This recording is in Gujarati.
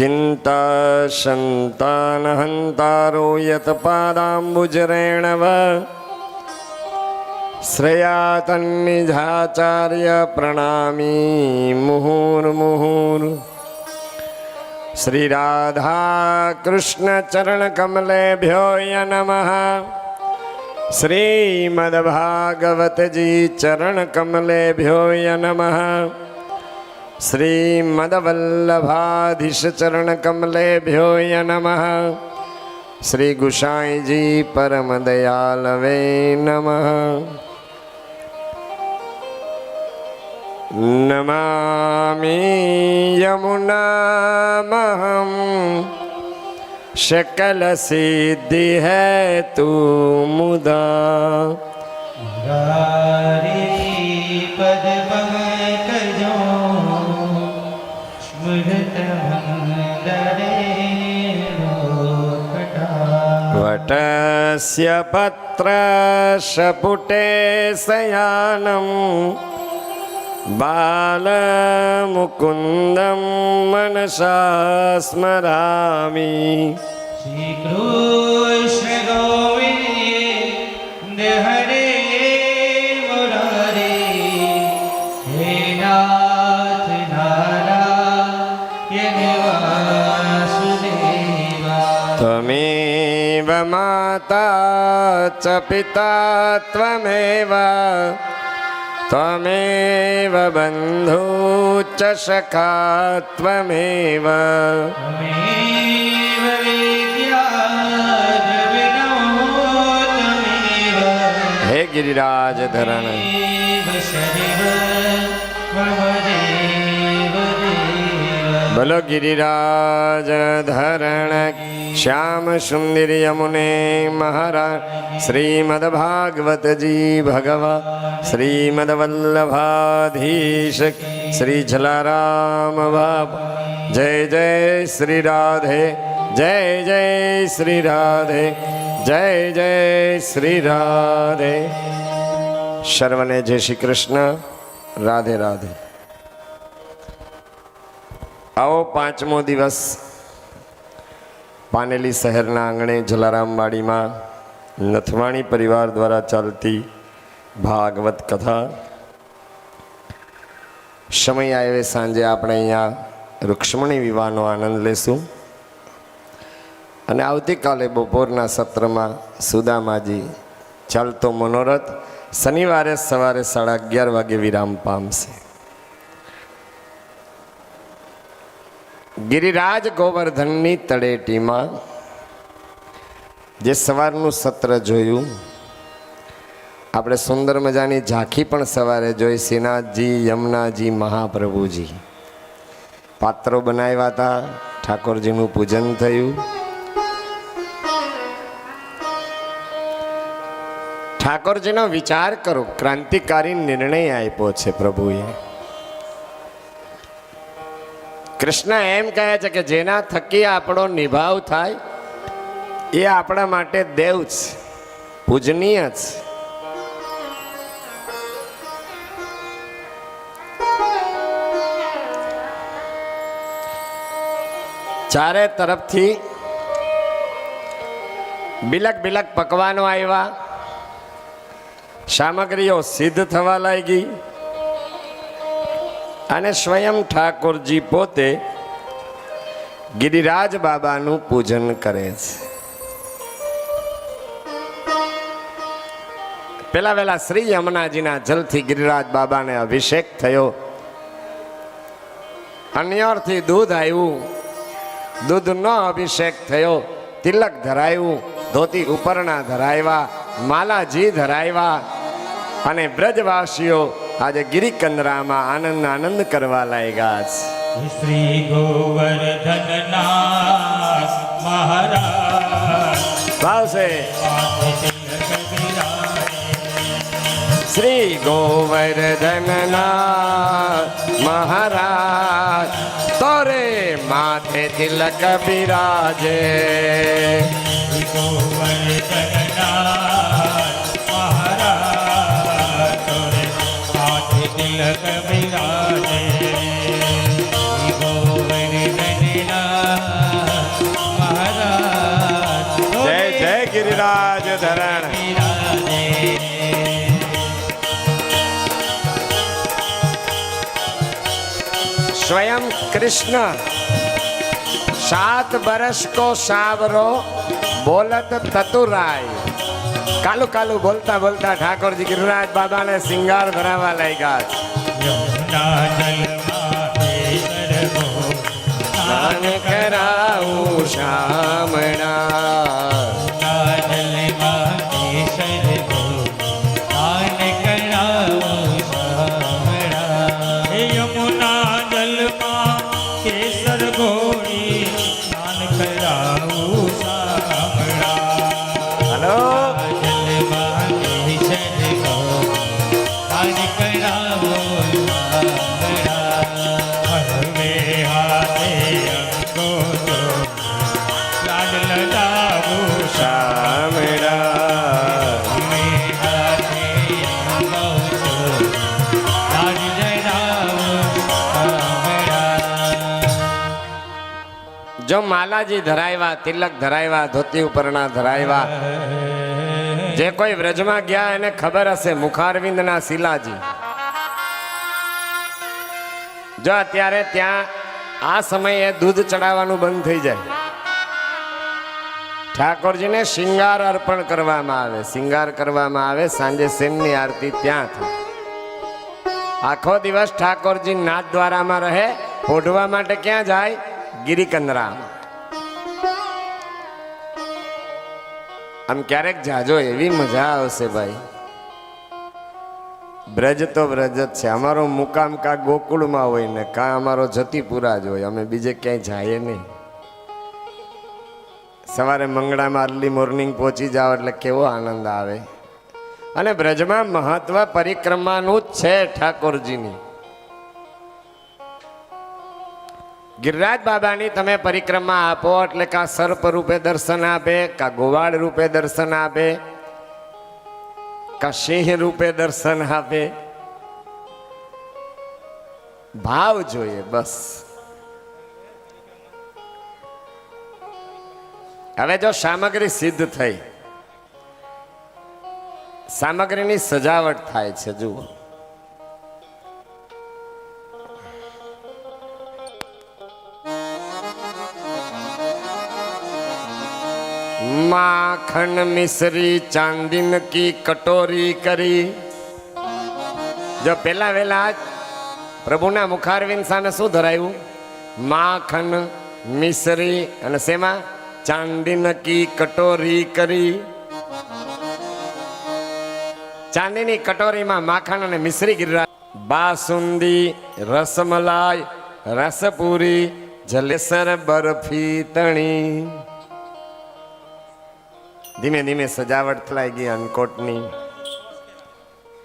ચિંતા સંતાનહંતારો યત પાદાંબુજરેણવ શ્રેયા તન્નિજાચાર્ય પ્રણામી મુહુર્મુહુર શ્રી રાધા કૃષ્ણ ચરણ કમલેભ્યો નમઃ શ્રીમદભાગવતજી ચરણ કમલેભ્યો નમઃ શ્રીમદવલ્લભાધીશચરણકમલેભ્યો નમઃ શ્રી ગુસાઈજી પરમદયાલવે નમઃ નમામિ યમુનામહમ શકલ સિદ્ધિ હૈ તું મુદા वटस्य पत्रशपुटे शयानं बालमुकुन्दं मनसा स्मरामि। श्री कृष्ण गोविंद हरे त्वमेव माता च पिता त्वमेव त्वमेव बन्धू च सखा त्वमेव त्वमेव विद्या द्रविणो त्वमेव हे गिरिराजधरण બોલો ગિરિરાજ ધરણ શ્યામ સુંદર યમુને મહારાજ શ્રીમદભાગવતજી ભગવા શ્રીમદવલ્લભાધીશ શ્રી જલારામ બાપ જય જય શ્રી રાધે જય જય શ્રી રાધે જય જય શ્રી રાધે સર્વને જય શ્રી કૃષ્ણ રાધે રાધે આવો પાંચમો દિવસ. પાનેલી શહેરના આંગણે જલારામવાડીમાં નથવાણી પરિવાર દ્વારા ચાલતી ભાગવત કથા. સમય આવે સાંજે આપણે અહીંયા રૂક્ષ્મણી વિવાહનો આનંદ લેશું. અને આવતીકાલે બપોરના સત્રમાં સુદામાજી ચાલતો મનોરથ શનિવારે સવારે સાડા અગિયાર વાગે વિરામ પામશે. ગિરિરાજ ગોવર્ધનની તળેટીમાં જે સવારનું સત્ર જોયું, આપણે સુંદર મજાની ઝાંખી પણ સવારે જોઈ શ્રીનાથજી યમુનાજી, મહાપ્રભુજી. પાત્રો બનાવ્યા હતા, ઠાકોરજીનું પૂજન થયું. ઠાકોરજીનો વિચાર કરો, ક્રાંતિકારી નિર્ણય આપ્યો છે પ્રભુએ. કૃષ્ણ એમ કહે છે કે જેના થકી આપણો નિભાવ થાય, એ આપણા માટે દેવ છે, પૂજનીય છે. ચારે તરફથી બિલક બિલક પકવાનો આવ્યા. સામગ્રીઓ સિદ્ધ થવા લાગી. અને સ્વયં ઠાકોરજી પોતે ગિરિરાજ બાબાનું પૂજન કરે છે. પેલા વેલા શ્રી યમુનાજીના જલથી ગિરિરાજ બાબાને અભિષેક થયો. અન્યરથી દૂધ આવ્યું દૂધનો અભિષેક થયો. તિલક ધરાયું ધોતી ઉપરના ધરાવ્યા માલાજી ધરાવ્યા અને બ્રજવાસીઓ આજે ગિરિકંદરામાં આનંદ આનંદ કરવા લાગ્યા છે શ્રી ગોવર્ધનનાથ મહારાજ ભાવશે શ્રી ગોવર્ધનના મહારાજ તોરે માથે તિલક બિરાજે શ્રી ગિરિરાજ ધરણ. સ્વયં કૃષ્ણ સાત બરસ કો સાવરો બોલત તતુરાય. કાલુ કાલુ બોલતા બોલતા ઠાકોરજી ગિરિરાજ બાબાને સિંગાર ભરાવા લાગ્યા યમુના જલમાં કેસર ગો સ્નાન કરાવું શામણા કેસર કરાવો ગોળી દાન કરાવું શામળા માલાજી ધરાવ્યા તિલક ધરાવ્યા ધોતી ઉપરના ધરાવ્યા જે કોઈ વ્રજમાં ગયા એને ખબર હશે, મુખારવિંદના શિલાજી. જો અત્યારે ત્યાં આ સમયે દૂધ ચડાવવાનું બંધ થઈ જાય. ઠાકોરજીને શિંગાર અર્પણ કરવામાં આવે, શિંગાર કરવામાં આવે, સાંજે સેમની આરતી ત્યાં થાય. આખો દિવસ ઠાકોરજી નાથ દ્વારામાં રહે, ઓઢવા માટે ક્યાં જાય? ગિરિકંદરા આમ ક્યારેક જાજો એવી મજા આવશે ભાઈ. બ્રજ તો બ્રજ જ છે. અમારો મુકામ કા ગોકુળમાં હોય ને કા અમારો જતીપુરા જ હોય, અમે બીજે ક્યાંય જઈએ નહીં. સવારે મંગળામાં અર્લી મોર્નિંગ પહોંચી જાઓ એટલે કેવો આનંદ આવે. અને બ્રજમાં મહત્વ પરિક્રમાનું જ છે ઠાકોરજીની. ગિરિરાજ બાબાની તમે પરિક્રમા આપો એટલે કા સર્પ રૂપે દર્શન આપે, કા ગોવાળ રૂપે દર્શન આપે, કા સિંહ રૂપે દર્શન આપે. ભાવ જોઈએ બસ. હવે જો સામગ્રી સિદ્ધ થઈ, સામગ્રીની સજાવટ થાય છે, જુઓ. માખણ મિશ્રી ચાંદીન કી કટોરી કરી. જો પેલા વેલા પ્રભુના મુખારવિંદ સામે શું ધરાયું? માખણ મિશ્રી અને શેમાં? ચાંદીન કી કટોરી કરી. ચાંદીની કટોરીમાં માખણ અને મિશ્રી ગિરિરાજ બાસુંદી, રસમલાઈ, રસપુરી, જલેસર બરફી તણી. ધીમે ધીમે સજાવટ થઈ ગઈ અનકોટની.